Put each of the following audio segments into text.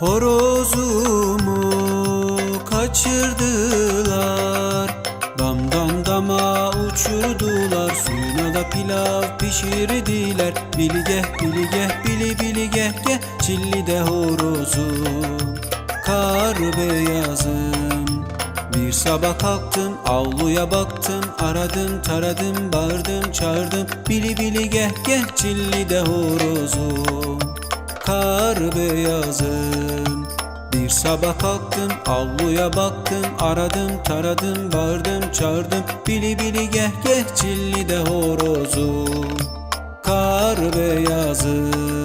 Horozumu kaçırdılar. Damdan dama uçurdular. Suyuna da pilav pişirdiler. Biligeh biligeh bili biligeh geh. Çilli'de horozum Kar beyazım. Bir sabah kalktım avluya baktım. Aradım taradım bağırdım çağırdım. Bili bili geh. Geh Çilli'de horozum sabah kalktım avluya baktım Aradım taradım bağırdım çağırdım. Bili bili geh geh Çilli'de horozum Kar beyazım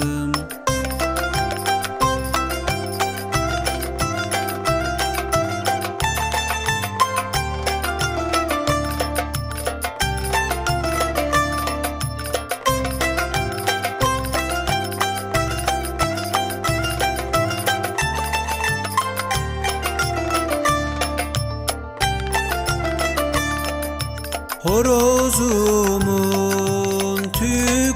Horozumun tüy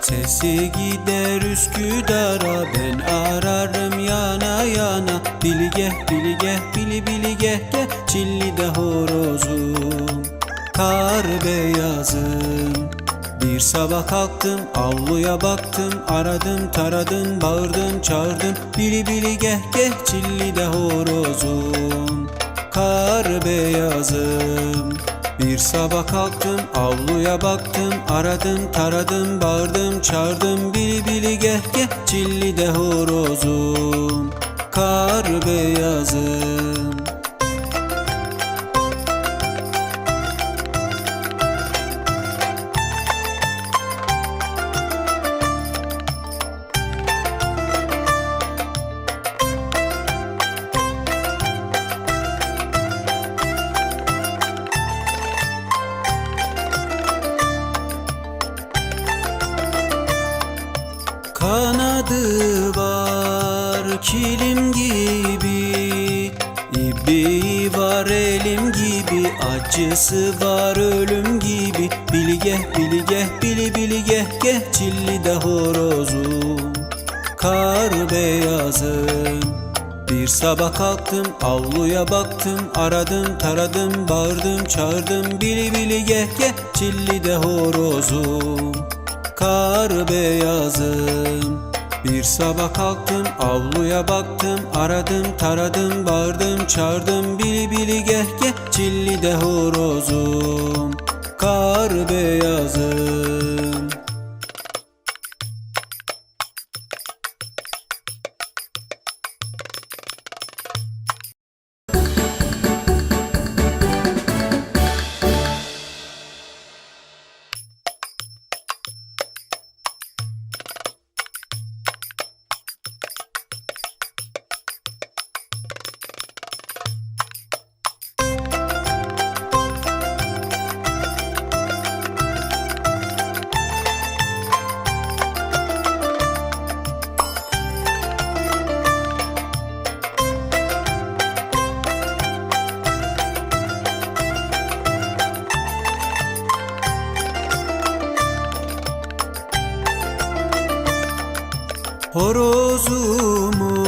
Sesi gider Üsküdar'a. Ben ararım yana yana Biligeh biligeh bili biligeh geh Çilli'de horozum. Kar beyazım. Bir sabah kalktım avluya baktım Aradım taradım bağırdım çağırdım. Bili bili geh geh Çilli'de horozum sabah kalktım avluya baktım Aradım taradım bağırdım çağırdım Bili bili geh geh Çilli'de horozum Kar beyazım Kanadı var kilim gibi. İbi var elim gibi. Acısı var ölüm gibi. Biligeh biligeh bili biligeh geh Çilli'de horozum Kar beyazım bir sabah kalktım avluya baktım. Aradım taradım bağırdım çağırdım. Bili bili geh geh. Çilli'de horozum Kar beyazım Bir sabah kalktım avluya baktım Aradım taradım bağırdım çağırdım Bili bili geh geh Çilli'de horozum. Kar beyazım Horozumu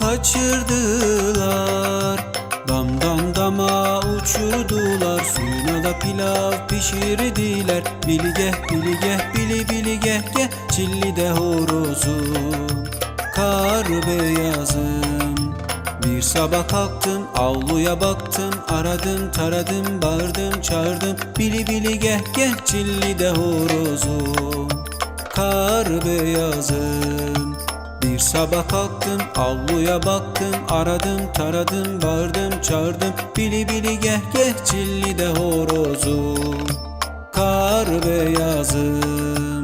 kaçırdılar. Damdan dama uçurdular. Suyuna da pilav pişirdiler. Biligeh biligeh bili biligeh geh Çilli'de horozum Kar beyazım. Bir sabah kalktım avluya baktım Aradım taradım bağırdım çağırdım Bili bili geh geh Çilli'de horozum Kar beyazım. Bir sabah kalktım avluya baktım Aradım taradım bağırdım çağırdım. Bili bili geh geh Çilli'de horozum. Kar beyazım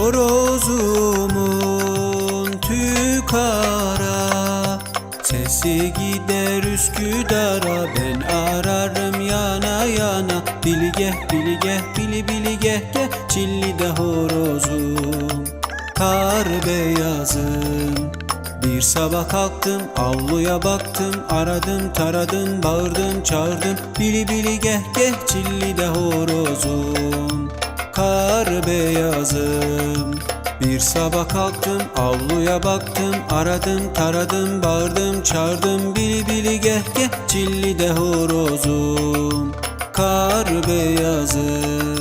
Horozumun tüy kara Sesi gider Üsküdar'a. Ben ararım yana Bili geh bili geh bili bili geh geh Çilli de horozum Kar beyazım. Bir sabah kalktım avluya baktım Aradım taradım bağırdım çağırdım. Bili bili geh geh çilli de horozum Kar beyazım. Bir sabah kalktım avluya baktım Aradım taradım bağırdım çağırdım Bili bili geh geh çilli de horozum. Kar beyazım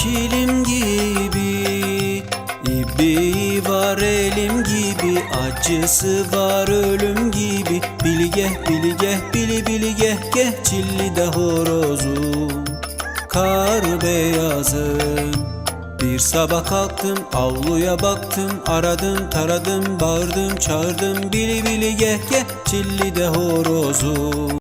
kilim gibi İbi var elim gibi Acısı var ölüm gibi. Bili geh bili geh bili bili geh geh Çilli de horozum Kar beyazım bir sabah kalktım avluya baktım Aradım taradım bağırdım çağırdım. Bili bili geh geh çilli de horozum